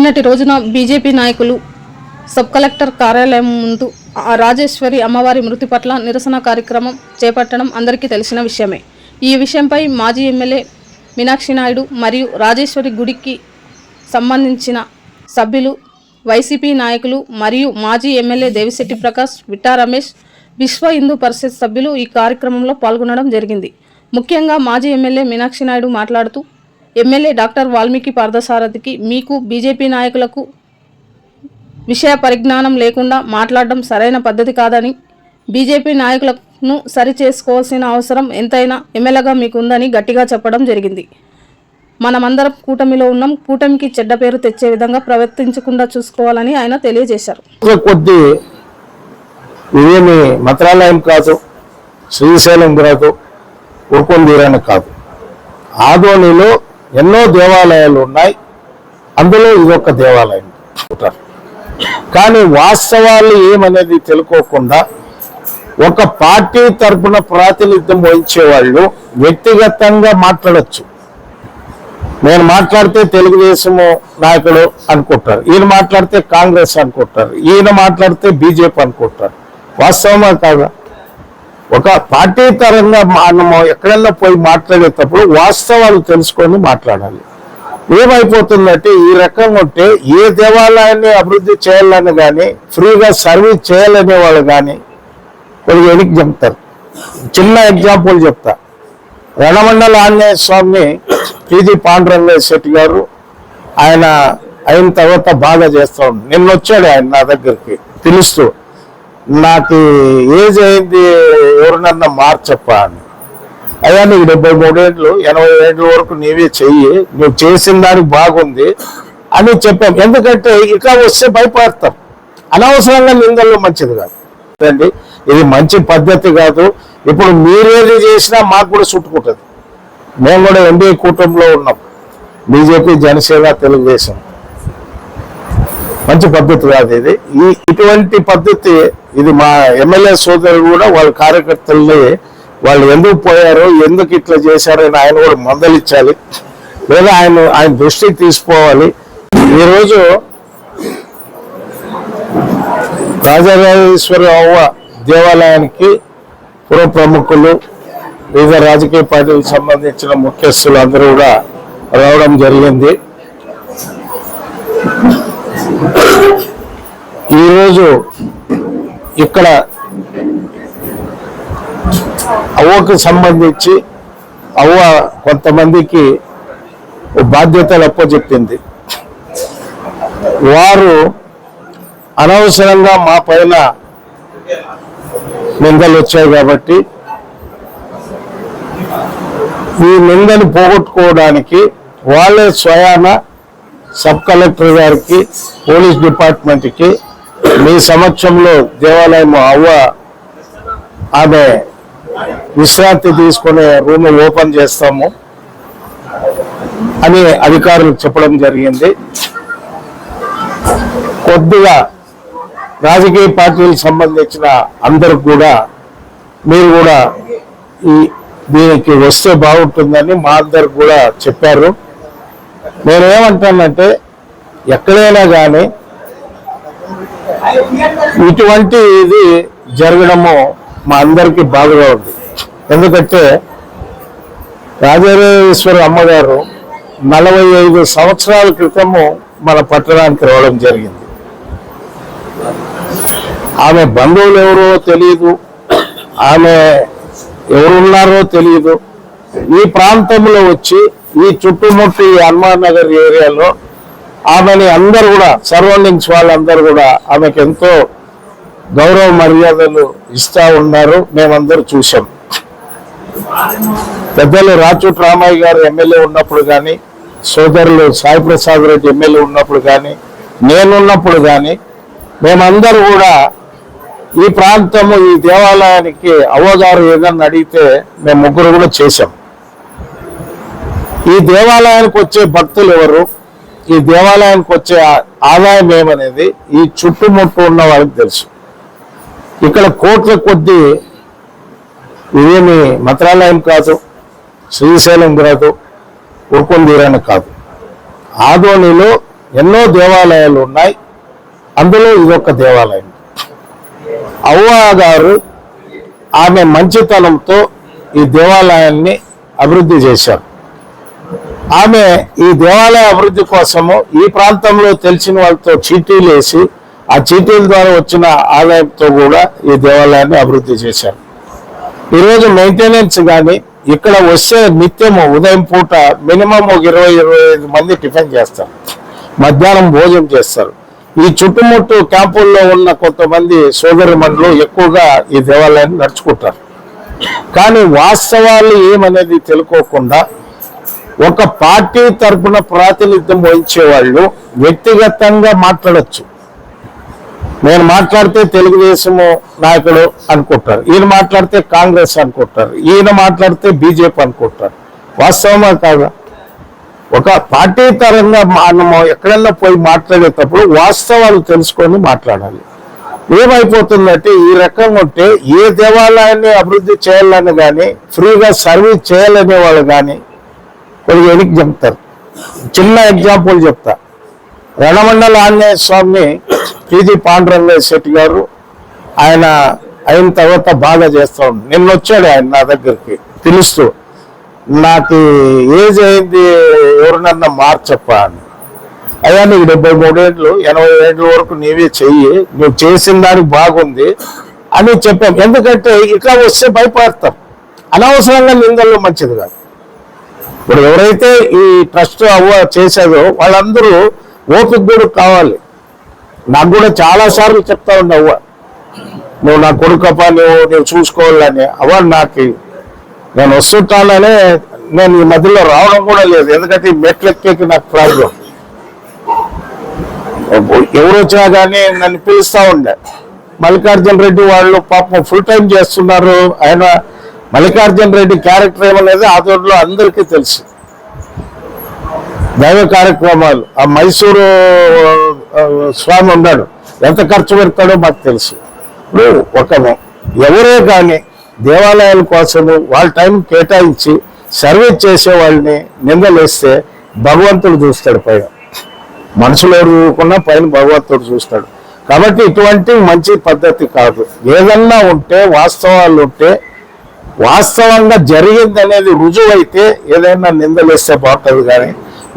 నిన్నటి రోజున బీజేపీ నాయకులు సబ్ కలెక్టర్ కార్యాలయం ముందు రాజేశ్వరి అమ్మవారి మృతి పట్ల నిరసన కార్యక్రమం చేపట్టడం అందరికీ తెలిసిన విషయమే. ఈ విషయంపై మాజీ ఎమ్మెల్యే మీనాక్షి నాయుడు మరియు రాజేశ్వరి గుడికి సంబంధించిన సభ్యులు వైసీపీ నాయకులు మరియు మాజీ ఎమ్మెల్యే దేవిశెట్టి ప్రకాష్ విట్టా రమేష్ విశ్వ హిందూ పరిషత్ సభ్యులు ఈ కార్యక్రమంలో పాల్గొనడం జరిగింది. ముఖ్యంగా మాజీ ఎమ్మెల్యే మీనాక్షి నాయుడు మాట్లాడుతూ ఎమ్మెల్యే డాక్టర్ వాల్మీకి పార్థసారథికి మీకు బీజేపీ నాయకులకు విషయ పరిజ్ఞానం లేకుండా మాట్లాడడం సరైన పద్ధతి కాదని బీజేపీ నాయకులను సరి చేసుకోవాల్సిన అవసరం ఎంతైనా ఎమ్మెల్యేగా మీకుందని గట్టిగా చెప్పడం జరిగింది. మనమందరం కూటమిలో ఉన్నాం కూటమికి చెడ్డ పేరు తెచ్చే విధంగా ప్రవర్తించకుండా చూసుకోవాలని ఆయన తెలియజేశారు. కొద్ది ఇదేమి మంత్రాలయం కాదు శ్రీశైలం కాదు ఉరుకొందీరని కాదు. ఆదోనిలో ఎన్నో దేవాలయాలు ఉన్నాయి. అందులో ఇదొక దేవాలయం. అంటారు. కానీ వాస్తవాలు ఏమనేది తెలుకోకుండా ఒక పార్టీ తరఫున ప్రాతినిధ్యం వహించే వాళ్ళు వ్యక్తిగతంగా మాట్లాడచ్చు. నేను మాట్లాడితే తెలుగుదేశము నాయకుడు అనుకుంటారు. ఈయన మాట్లాడితే కాంగ్రెస్ అనుకుంటారు. ఈయన మాట్లాడితే బీజేపీ అనుకుంటారు. వాస్తవమా కాదా? ఒక పార్టీ తరంగా మనము ఎక్కడన్నా పోయి మాట్లాడేటప్పుడు వాస్తవాలు తెలుసుకొని మాట్లాడాలి. ఏమైపోతుందంటే ఈ రకంగా ఉంటే ఏ దేవాలయాన్ని అభివృద్ధి చేయాలని కానీ ఫ్రీగా సర్వీస్ చేయాలనే వాళ్ళు కానీ కొద్దిగా వెనక్కి చెప్తారు. చిన్న ఎగ్జాంపుల్ చెప్తా. రణమండల ఆంజనేయ స్వామిని పిజి పాండురంగయ్య శెట్టి గారు ఆయన అయిన తర్వాత బాగా చేస్తా నిన్న వచ్చాడు ఆయన నా దగ్గరికి పిలుస్తూ. నాకు ఏజ్ అయింది ఎవరినన్నా మార్చప్ప అని. అయ్యా నీకు డెబ్బై మూడేళ్ళు ఎనభై ఏళ్ళ వరకు నీవే చెయ్యి. నువ్వు చేసిన దానికి బాగుంది అని చెప్పాం. ఎందుకంటే ఇట్లా వస్తే భయపడతాం. అనవసరంగా నిందల్లో మంచిది కాదు. అండి ఇది మంచి పద్ధతి కాదు. ఇప్పుడు మీరేది చేసినా మాకు కూడా చుట్టుకుంటుంది. మేము కూడా ఎన్డీఏ కూటమిలో ఉన్నాం. బీజేపీ జనసేన తెలుగుదేశం. మంచి పద్ధతి కాదు ఇది. ఈ ఇటువంటి పద్ధతి ఇది మా ఎమ్మెల్యే సోదరులు కూడా వాళ్ళ కార్యకర్తల్ని వాళ్ళు ఎందుకు పోయారో ఎందుకు ఇట్లా చేశారని ఆయన కూడా మందలిచ్చాలి లేదా ఆయన ఆయన దృష్టికి తీసుకోవాలి. ఈరోజు రాజరాజేశ్వరి అవ్వ దేవాలయానికి పుర ప్రముఖులు వివిధ రాజకీయ పార్టీలకు సంబంధించిన ముఖ్యస్తులు అందరూ కూడా రావడం జరిగింది. ఈరోజు ఇక్కడ అవ్వకు సంబంధించి అవ్వ కొంతమందికి బాధ్యతలు అప్పచెప్పింది. వారు అనవసరంగా మా పైన నిందలు వచ్చాయి కాబట్టి ఈ నిందను పోగొట్టుకోవడానికి వాళ్ళే స్వయాన సబ్ కలెక్టర్ గారికి పోలీస్ డిపార్ట్మెంట్కి మీ సమక్షంలో దేవాలయం అవ్వ ఆమె విశ్రాంతి తీసుకునే రూమ్ ఓపెన్ చేస్తాము అని అధికారులు చెప్పడం జరిగింది. కొద్దిగా రాజకీయ పార్టీలకు సంబంధించిన అందరూ కూడా మీరు కూడా ఈ దీనికి వస్తే బాగుంటుందని మా అందరు కూడా చెప్పారు. నేను ఏమంటానంటే ఎక్కడైనా కానీ ఇటువంటి ఇది జరగడము మా అందరికీ బాధగా ఉంది. ఎందుకంటే రాజరాజేశ్వర అమ్మగారు నలభై ఐదు సంవత్సరాల క్రితము మన పట్టణానికి రావడం జరిగింది. ఆమె బంధువులు ఎవరో తెలియదు ఆమె ఎవరున్నారో తెలియదు ఈ ప్రాంతంలో వచ్చి ఈ చుట్టుముట్టి ఈ హనుమాన్ నగర్ ఏరియాలో ఆమెని అందరు కూడా సరౌండింగ్స్ వాళ్ళందరూ కూడా ఆమెకు ఎంతో గౌరవ మర్యాదలు ఇస్తా ఉన్నారు. మేమందరూ చూసాం పెద్దలు రాచూట్ రామయ్య గారు ఎమ్మెల్యే ఉన్నప్పుడు కానీ సోదరులు సాయి ప్రసాద్ రెడ్డి ఎమ్మెల్యే ఉన్నప్పుడు కానీ నేనున్నప్పుడు కానీ మేమందరూ కూడా ఈ ప్రాంతము ఈ దేవాలయానికి అవ్వగారు ఏదన్నా అడిగితే మేము ముగ్గురు కూడా చేశాం. ఈ దేవాలయానికి వచ్చే భక్తులు ఎవరు? ఈ దేవాలయానికి వచ్చే ఆదాయం ఏమనేది ఈ చుట్టుముట్టు ఉన్న వాళ్ళకి తెలుసు. ఇక్కడ కోట్ల కొద్ది ఇదేమి మంత్రాలయం కాదు శ్రీశైలం కాదు ఉరుకొందీరని కాదు. ఆదోనిలో ఎన్నో దేవాలయాలు ఉన్నాయి. అందులో ఇదొక దేవాలయం. అవ్వ గారు ఆమె మంచితనంతో ఈ దేవాలయాన్ని అభివృద్ధి చేశారు. ఆమె ఈ దేవాలయ అభివృద్ధి కోసము ఈ ప్రాంతంలో తెలిసిన వాళ్ళతో చీటీలు వేసి ఆ చీటీల ద్వారా వచ్చిన ఆదాయంతో కూడా ఈ దేవాలయాన్ని అభివృద్ధి చేశారు. ఈరోజు మెయింటెనెన్స్ కానీ ఇక్కడ వస్తే నిత్యము ఉదయం పూట మినిమం ఒక ఇరవై ఇరవై ఐదు మంది టిఫిన్ చేస్తారు. మధ్యాహ్నం భోజనం చేస్తారు. ఈ చుట్టుముట్టు క్యాంపుల్లో ఉన్న కొంతమంది సోదరి ఎక్కువగా ఈ దేవాలయాన్ని నడుచుకుంటారు. కానీ వాస్తవాలు ఏమనేది తెలుసుకోకుండా ఒక పార్టీ తరఫున ప్రాతినిధ్యం వహించే వాళ్ళు వ్యక్తిగతంగా మాట్లాడచ్చు. నేను మాట్లాడితే తెలుగుదేశము నాయకుడు అనుకుంటారు. ఈయన మాట్లాడితే కాంగ్రెస్ అనుకుంటారు. ఈయన మాట్లాడితే బీజేపీ అనుకుంటారు. వాస్తవమా కాదా? ఒక పార్టీ తరంగా మనము ఎక్కడన్నా పోయి మాట్లాడేటప్పుడు వాస్తవాలు తెలుసుకొని మాట్లాడాలి. ఏమైపోతుందంటే ఈ రకంగా ఉంటే ఏ దేవాలయాన్ని అభివృద్ధి చేయాలని కానీ ఫ్రీగా సర్వీస్ చేయాలనే వాళ్ళు కానీ కొద్దిగా వెనక్కి చెప్తారు. చిన్న ఎగ్జాంపుల్ చెప్తా. రణమండల ఆంజనేయ స్వామిని పీది పాండురంగయ్య శెట్టి గారు ఆయన అయిన తర్వాత బాగా చేస్తా నిన్న వచ్చాడు ఆయన నా దగ్గరికి పిలుస్తూ. నాకు ఏజ్ అయింది ఎవరినన్నా మార్చప్ప అని. అయ్యా నీకు డెబ్బై మూడేళ్ళు ఎనభై ఏళ్ళ వరకు నీవే చెయ్యి నువ్వు చేసిన దానికి బాగుంది అని చెప్పాం. ఎందుకంటే ఇట్లా వస్తే భయపడతాం. అనవసరంగా నిందల్లో మంచిది కాదు. ఇప్పుడు ఎవరైతే ఈ ట్రస్ట్ అవ్వ చేసేదో వాళ్ళందరూ ఓపిక కూడా కావాలి. నాకు కూడా చాలా సార్లు చెప్తా ఉండే అవ్వ నువ్వు నా కొడుకప్ప నువ్వు నువ్వు చూసుకోవాలని అవ్వ నాకు. నేను వస్తుంటాననే నేను ఈ మధ్యలో రావడం కూడా లేదు. ఎందుకంటే ఈ మెట్లు ఎక్కేకి నాకు ప్రాబ్లం. ఎవరు వచ్చినా కానీ నన్ను పిలుస్తూ ఉండే. మల్లికార్జున రెడ్డి వాళ్ళు పాపం ఫుల్ టైం చేస్తున్నారు. ఆయన మల్లికార్జున రెడ్డి క్యారెక్టర్ ఏమనేది తోటలో అందరికీ తెలుసు. దైవ కార్యక్రమాలు. ఆ మైసూరు స్వామి ఉన్నాడు. ఎంత ఖర్చు పెడతాడో మాకు తెలుసు. ఇప్పుడు ఒక ఎవరే కానీ దేవాలయాల కోసము వాళ్ళ టైం కేటాయించి సర్వీస్ చేసే వాళ్ళని నిందలేస్తే భగవంతుడు చూస్తాడు పైన. మనుషులు ఎవరు చూడకుండా పైన భగవంతుడు చూస్తాడు. కాబట్టి ఇటువంటి మంచి పద్ధతి కాదు. ఏదన్నా ఉంటే వాస్తవాలు ఉంటే వాస్తవంగా జరిగింది అనేది ఏదైనా నిందలేస్తే బాగుంటుంది కానీ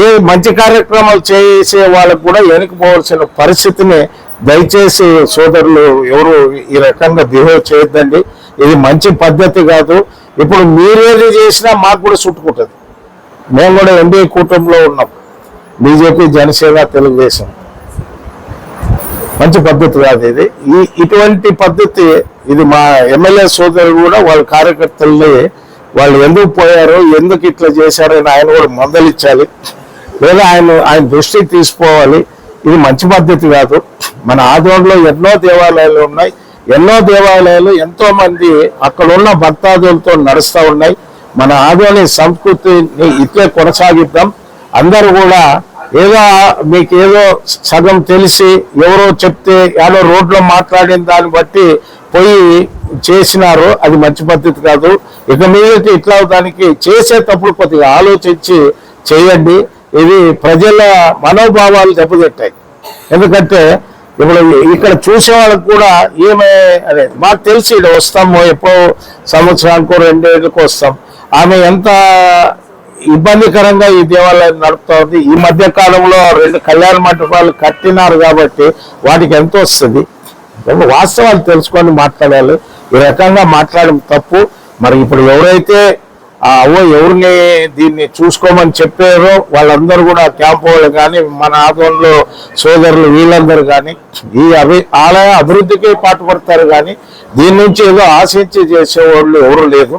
ఏ మంచి కార్యక్రమాలు చేసే వాళ్ళకు కూడా వెనుకపోవాల్సిన పరిస్థితిని దయచేసి సోదరులు ఎవరు ఈ రకంగా బిహేవ్ చేయొద్దండి. ఇది మంచి పద్ధతి కాదు. ఇప్పుడు మీరేది చేసినా మాకు కూడా చుట్టుకుంటుంది. మేము కూడా ఎన్డీఏ కూటమిలో ఉన్నాం. బీజేపీ జనసేన తెలుగుదేశం. మంచి పద్ధతి కాదు ఇది. ఈ ఇటువంటి పద్ధతి ఇది మా ఎమ్మెల్యే సోదరులు కూడా వాళ్ళ కార్యకర్తల్ని వాళ్ళు ఎందుకు పోయారో ఎందుకు ఇట్లా చేశారో అని ఆయన కూడా మందలిచ్చాలి లేదా ఆయన ఆయన దృష్టికి తీసుకోవాలి. ఇది మంచి పద్ధతి కాదు. మన ఆదోళనలో ఎన్నో దేవాలయాలు ఉన్నాయి. ఎన్నో దేవాలయాలు ఎంతో మంది అక్కడ ఉన్న భక్తాదులతో నడుస్తూ ఉన్నాయి. మన ఆదోళన సంస్కృతిని ఇట్లే కొనసాగిద్దాం. అందరూ కూడా ఏదో మీకు ఏదో సగం తెలిసి ఎవరో చెప్తే ఏదో రోడ్లో మాట్లాడిన దాన్ని బట్టి పోయి చేసినారు అది మంచి పద్ధతి కాదు. ఇక మీదకి ఇట్లా దానికి చేసేటప్పుడు కొద్దిగా ఆలోచించి చేయండి. ఇది ప్రజల మనోభావాలు దెబ్బతింటాయి. ఎందుకంటే ఇప్పుడు ఇక్కడ చూసే వాళ్ళకి కూడా ఏమే అదే మాకు తెలిసి ఇక్కడ వస్తాము ఎప్పుడో సంవత్సరానికో రెండేళ్ళకో వస్తాం. ఆమె ఎంత ఇబ్బందికరంగా ఈ దేవాలయం నడుపుతుంది. ఈ మధ్య కాలంలో రెండు కళ్యాణ మంటపాలు కట్టినారు కాబట్టి వాటికి ఎంత వస్తుంది? ఏమో వాస్తవాలు తెలుసుకొని మాట్లాడాలి. ఈ రకంగా మాట్లాడడం తప్పు. మరి ఇప్పుడు ఎవరైతే ఆ అవ్వ ఎవరిని దీన్ని చూసుకోమని చెప్పారో వాళ్ళందరూ కూడా క్యాంపు వాళ్ళు కానీ మన ఆధ్వర్యంలో సోదరులు వీళ్ళందరూ కానీ ఈ అభి ఆలయ అభివృద్ధికి పాటుపడతారు కానీ దీని నుంచి ఏదో ఆశించి చేసేవాళ్ళు ఎవరు లేదు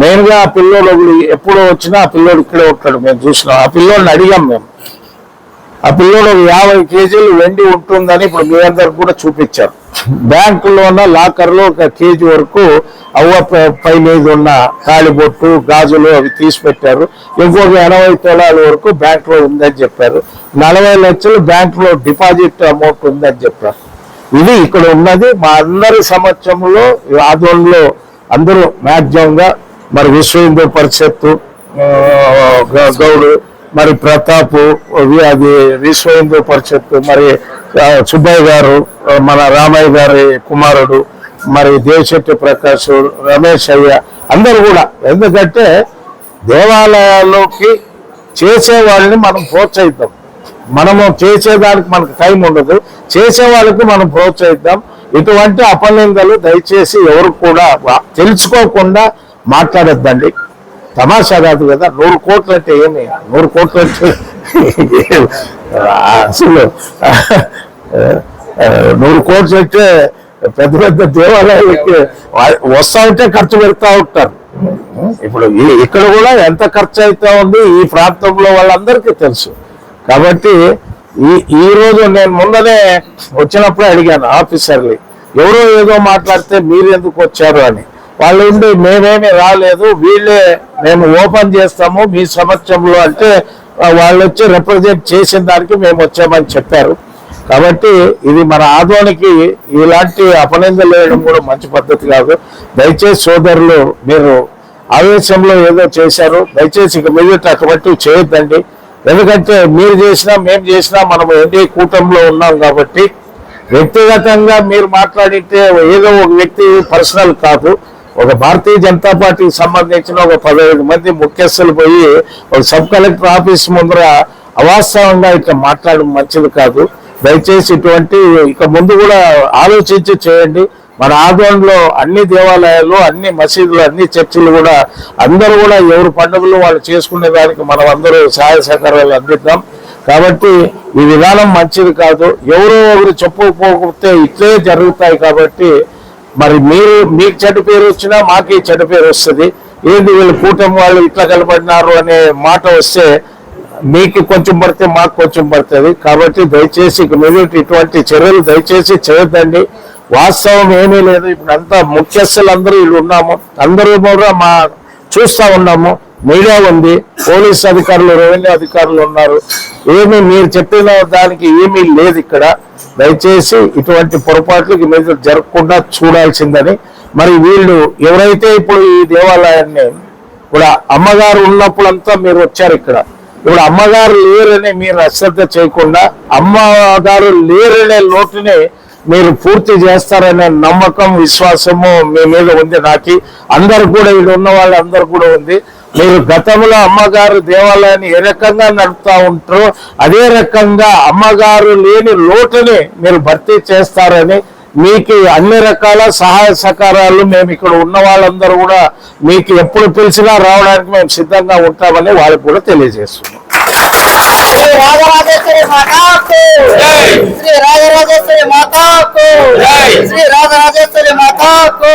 మెయిన్గా ఆ పిల్లోడు ఎప్పుడు వచ్చినా ఆ పిల్లోడు ఇక్కడే ఉంటాడు మేము చూసినాం. ఆ పిల్లోడిని అడిగాం మేము. ఆ పిల్లోడు యాభై కేజీలు వెండి ఉంటుందని ఇప్పుడు మీ అందరికి కూడా చూపించారు. బ్యాంకులో ఉన్న లాకర్లో ఒక కేజీ వరకు అవ్వ పై మీద ఉన్న తాళిబొట్టు గాజులు అవి తీసి పెట్టారు ఇంకొక ఎనభై తొలాల వరకు బ్యాంకులో ఉందని చెప్పారు. నలభై లక్షలు బ్యాంకులో డిపాజిట్ అమౌంట్ ఉందని చెప్పారు. ఇది ఇక్కడ ఉన్నది. మా అందరి సమక్షంలో ఆధ్వర్యంలో అందరూ మాధ్యమంగా మరి విశ్వ హిందూ పరిషత్తు గౌడు మరి ప్రతాప్ అది విశ్వ హిందూ పరిషత్తు మరి సుబ్బయ్య గారు మన రామయ్య గారి కుమారుడు మరి దేవశెట్టి ప్రకాష్ రమేష్ అయ్య అందరు కూడా. ఎందుకంటే దేవాలయాల్లోకి చేసేవాళ్ళని మనం ప్రోత్సహిద్దాం. మనము చేసేదానికి మనకు టైం ఉండదు. చేసే వాళ్ళకి మనం ప్రోత్సహిద్దాం. ఇటువంటి అపనిందలు దయచేసి ఎవరు కూడా తెలుసుకోకుండా మాట్లాడొద్దండి. తమాషా కాదు కదా నూరు కోట్లు అంటే ఏమి? నూరు కోట్లు అంటే అసలు నూరు కోట్లు అంటే పెద్ద పెద్ద దేవాలయాలకి వా- వస్తా ఉంటే ఖర్చు పెడతా ఉంటారు. ఇప్పుడు ఇక్కడ కూడా ఎంత ఖర్చు అవుతా ఉంది ఈ ప్రాంతంలో వాళ్ళందరికీ తెలుసు. కాబట్టి ఈ ఈ రోజు నేను ముందనే వచ్చినప్పుడే అడిగాను ఆఫీసర్ని ఎవరో ఏదో మాట్లాడితే మీరు ఎందుకు వచ్చారు అని. వాళ్ళు ఉండి మేమేమి రాలేదు వీళ్ళే మేము ఓపెన్ చేస్తాము మీ సమక్షంలో అంటే వాళ్ళు వచ్చి రిప్రజెంట్ చేసిన దానికి మేము వచ్చామని చెప్పారు. కాబట్టి ఇది మన ఆధ్వానికి ఇలాంటి అపనిందలు వేయడం కూడా మంచి పద్ధతి కాదు. దయచేసి సోదరులు మీరు ఆవేశంలో ఏదో చేశారు దయచేసి ఇక మీదట అటువంటి చేయొద్దండి. ఎందుకంటే మీరు చేసినా మేము చేసినా మనం ఎన్డీఏ కూటమిలో ఉన్నాం కాబట్టి వ్యక్తిగతంగా మీరు మాట్లాడితే ఏదో ఒక వ్యక్తి పర్సనల్ కాదు. ఒక భారతీయ జనతా పార్టీకి సంబంధించిన ఒక పదహైదు మంది ముఖ్యస్థులు పోయి ఒక సబ్ కలెక్టర్ ఆఫీస్ ముందర అవాస్తవంగా ఇట్లా మాట్లాడడం మంచిది కాదు. దయచేసి ఇటువంటి ఇక ముందు కూడా ఆలోచించి చేయండి. మన ఆధ్వర్యంలో అన్ని దేవాలయాలు అన్ని మసీదులు అన్ని చర్చిలు కూడా అందరూ కూడా ఎవరు పండుగలు వాళ్ళు చేసుకునే దానికి మనం అందరూ సహాయ సహకారాలు అందిద్దాం. కాబట్టి ఈ విధానం మంచిది కాదు. ఎవరో ఒకరు చెప్పుకోకపోతే ఇట్లే జరుగుతాయి కాబట్టి మరి మీరు మీకు చెడ్డ పేరు వచ్చినా మాకే చెడ్డ పేరు వస్తుంది. ఏంటి వీళ్ళు కూటమి వాళ్ళు ఇట్లా కలపడినారు అనే మాట వస్తే మీకు కొంచెం పడితే మాకు కొంచెం పడుతుంది. కాబట్టి దయచేసి ఇక మీద ఇటువంటి చర్యలు దయచేసి చేయొద్దండి. వాస్తవం ఏమీ లేదు. ఇప్పుడు అంతా ముఖ్యస్థులు అందరూ వీళ్ళు ఉన్నాము. అందరూ కూడా మా చూస్తా ఉన్నాము. మీడియా ఉంది. పోలీస్ అధికారులు రెవెన్యూ అధికారులు ఉన్నారు. ఏమి మీరు చెప్పిన దానికి ఏమీ లేదు ఇక్కడ. దయచేసి ఇటువంటి పొరపాట్లకి మీరు జరగకుండా చూడాల్సిందని. మరి వీళ్ళు ఎవరైతే ఇప్పుడు ఈ దేవాలయాన్ని ఇప్పుడు అమ్మగారు ఉన్నప్పుడంతా మీరు వచ్చారు ఇక్కడ. ఇప్పుడు అమ్మగారు లేరని మీరు అశ్రద్ధ చేయకుండా అమ్మగారు లేరనే లోటుని మీరు పూర్తి చేస్తారనే నమ్మకం విశ్వాసము మీ మీద ఉంది నాకు. అందరు కూడా ఇక్కడ ఉన్న వాళ్ళందరూ కూడా ఉంది. మీరు గతంలో అమ్మగారు దేవాలయాన్ని ఏ రకంగా నడుపుతా ఉంటారో అదే రకంగా అమ్మగారు లేని లోటుని మీరు భర్తీ చేస్తారని మీకు అన్ని రకాల సహాయ సహకారాలు మేము ఇక్కడ ఉన్న వాళ్ళందరూ కూడా మీకు ఎప్పుడు పిలిచినా రావడానికి మేము సిద్ధంగా ఉంటామని వాళ్ళకి కూడా తెలియజేస్తున్నాం. శ్రీ రాజరాజేశ్వరి మాతాకు! శ్రీ రాజరాజేశ్వరి మాతాకు! శ్రీ రాజరాజేశ్వరి మాతాకు!